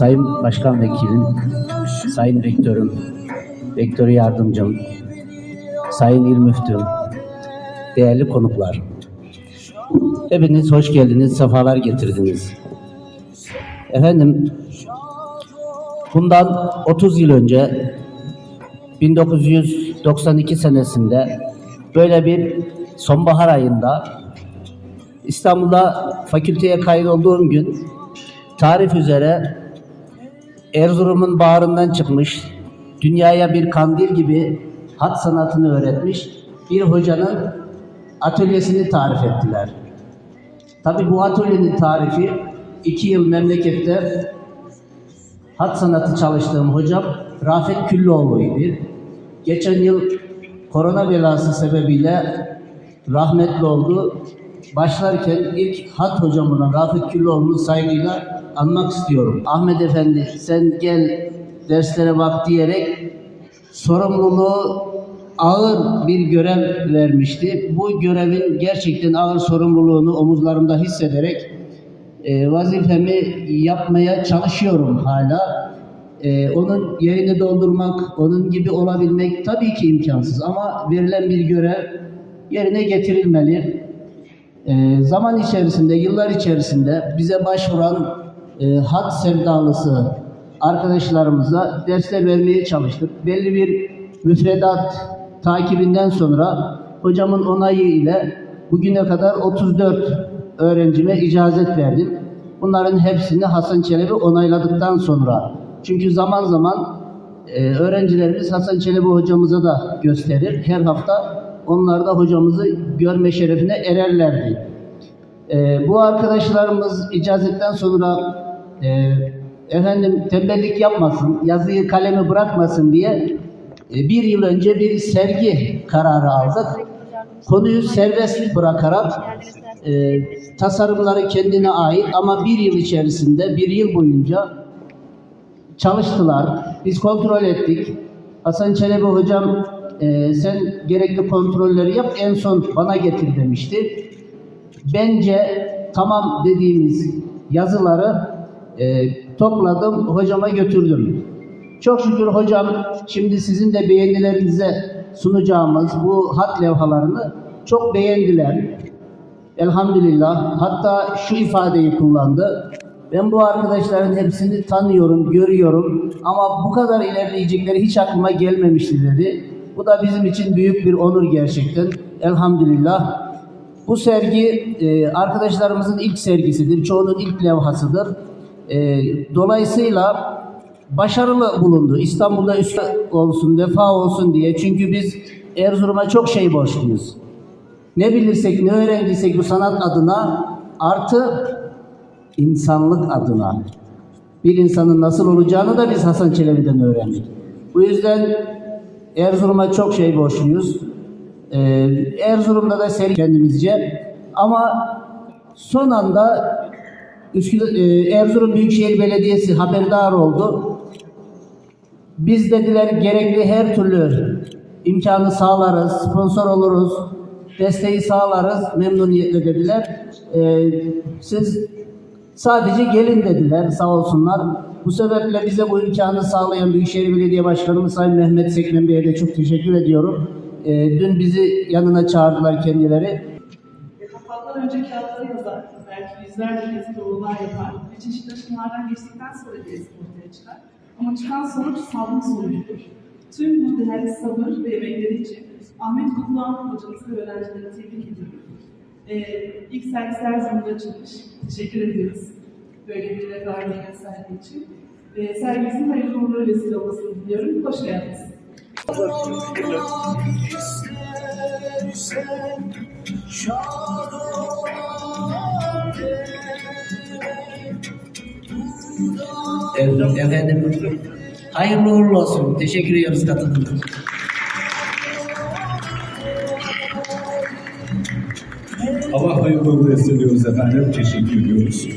Sayın Başkan Vekilim, Sayın Rektörüm, Rektör Yardımcım, Sayın İl Müftüm, değerli konuklar. Hepiniz hoş geldiniz, sefalar getirdiniz. Efendim, bundan 30 yıl önce 1992 senesinde böyle bir sonbahar ayında İstanbul'da fakülteye kaydolduğum gün tarif üzere Erzurum'un bağrından çıkmış, dünyaya bir kandil gibi hat sanatını öğretmiş bir hocanın atölyesini tarif ettiler. Tabi bu atölyenin tarifi iki yıl memlekette hat sanatı çalıştığım hocam Rafet Küllüoğlu'ydu. Geçen yıl korona belası sebebiyle rahmetli oldu. Başlarken ilk hat hocam olan Rafet Küllüoğlu'nu saygıyla anmak istiyorum. Ahmet Efendi sen gel derslere bak diyerek sorumluluğu ağır bir görev vermişti. Bu görevin gerçekten ağır sorumluluğunu omuzlarımda hissederek e, vazifemi yapmaya çalışıyorum hala. E, onun yerini doldurmak, onun gibi olabilmek tabii ki imkansız ama verilen bir görev yerine getirilmeli. E, zaman içerisinde, yıllar içerisinde bize başvuran e, hat sevdalısı arkadaşlarımıza dersler vermeye çalıştık. Belli bir müfredat takibinden sonra hocamın onayı ile bugüne kadar 34 öğrencime icazet verdim. Bunların hepsini Hasan Çelebi onayladıktan sonra çünkü zaman zaman e, öğrencilerimiz Hasan Çelebi hocamıza da gösterir. Her hafta onlar da hocamızı görme şerefine ererlerdi. E, bu arkadaşlarımız icazetten sonra e, efendim tembellik yapmasın, yazıyı kalemi bırakmasın diye e, bir yıl önce bir sergi kararı aldık. Konuyu serbest bırakarak e, tasarımları kendine ait ama bir yıl içerisinde, bir yıl boyunca çalıştılar. Biz kontrol ettik. Hasan Çelebi hocam e, sen gerekli kontrolleri yap en son bana getir demişti. Bence tamam dediğimiz yazıları e, topladım, hocama götürdüm. Çok şükür hocam şimdi sizin de beğenilerinize sunacağımız bu hat levhalarını çok beğendiler. Elhamdülillah. Hatta şu ifadeyi kullandı. Ben bu arkadaşların hepsini tanıyorum, görüyorum ama bu kadar ilerleyecekleri hiç aklıma gelmemişti dedi. Bu da bizim için büyük bir onur gerçekten. Elhamdülillah. Bu sergi e, arkadaşlarımızın ilk sergisidir. Çoğunun ilk levhasıdır. E, dolayısıyla başarılı bulundu. İstanbul'da üst olsun, vefa olsun diye. Çünkü biz Erzurum'a çok şey borçluyuz. Ne bilirsek, ne öğrendiysek bu sanat adına artı insanlık adına. Bir insanın nasıl olacağını da biz Hasan Çelebi'den öğrendik. Bu yüzden Erzurum'a çok şey borçluyuz. Ee, Erzurum'da da seri kendimizce. Ama son anda Üsküdar, e, Erzurum Büyükşehir Belediyesi haberdar oldu. Biz dediler gerekli her türlü imkanı sağlarız, sponsor oluruz, desteği sağlarız memnuniyetle dediler. Ee, siz sadece gelin dediler sağ olsunlar. Bu sebeple bize bu imkanı sağlayan Büyükşehir Belediye Başkanımız Sayın Mehmet Sekmen Bey'e de çok teşekkür ediyorum. Ee, dün bizi yanına çağırdılar kendileri. Kapatmadan önce kağıtları yazar. Belki yüzlerce kez doğrular yapar. Ve çeşitli aşamalardan geçtikten sonra bir eski ortaya çıkar. Ama çıkan sonuç sağlık sonucudur. Tüm bu değerli sabır ve emekleri için Ahmet Kutluhan hocamızı ve öğrencileri tebrik ediyorum. Ee, ilk sergisi Erzurum'da açılmış. Teşekkür ediyoruz. Böyle bir referandum gösterdiği için. Ee, sergisin hayırlı uğurlu vesile olmasını diliyorum. Hoş geldiniz. Evet, efendim hayırlı uğurlu olsun. Teşekkür ediyoruz katıldığınız için. Allah hayırlı uğurlu ediyoruz efendim. Teşekkür ediyoruz.